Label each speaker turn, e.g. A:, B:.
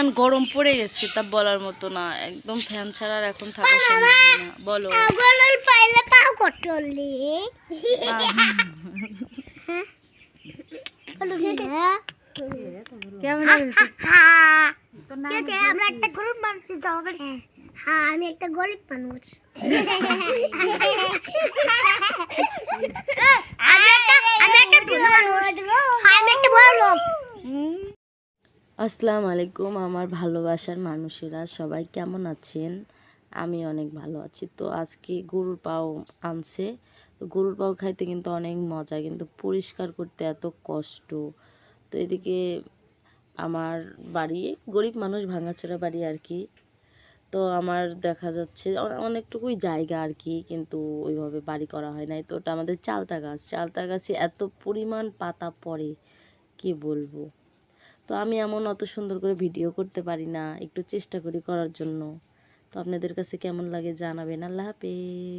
A: পরিমাণ গরম পড়ে গেছে তা বলার মতো না। একদম ফ্যান ছাড়া আর এখন থাকা সম্ভব না। বলো।
B: পাইলে পাও করতলি
A: কেমন
B: আমরা একটা গরিব মানুষ হ্যাঁ আমি একটা গরিব মানুষ। হ্যাঁ, আমি একটা বড় লোক।
A: আসসালামু আলাইকুম, আমার ভালোবাসার মানুষেরা সবাই কেমন আছেন? আমি অনেক ভালো আছি। তো আজকে গরুর পাও আনছে। গরুর পাও খাইতে কিন্তু অনেক মজা, কিন্তু পরিষ্কার করতে এত কষ্ট। তো এদিকে আমার বাড়ি, গরিব মানুষ, ভাঙাচোরা বাড়ি আর কি। তো আমার দেখা যাচ্ছে অনেকটুকুই জায়গা আর কি, কিন্তু ওইভাবে বাড়ি করা হয় নাই। তো ওটা আমাদের চালতা গাছ। চালতা গাছে এত পরিমাণ পাতা পড়ে, কি বলব? তো আমি এমন অত সুন্দর করে ভিডিও করতে পারি না, একটু চেষ্টা করি করার জন্য। তো আপনাদের কাছে কেমন লাগে জানাবেন। আল্লাহ হাফেজ।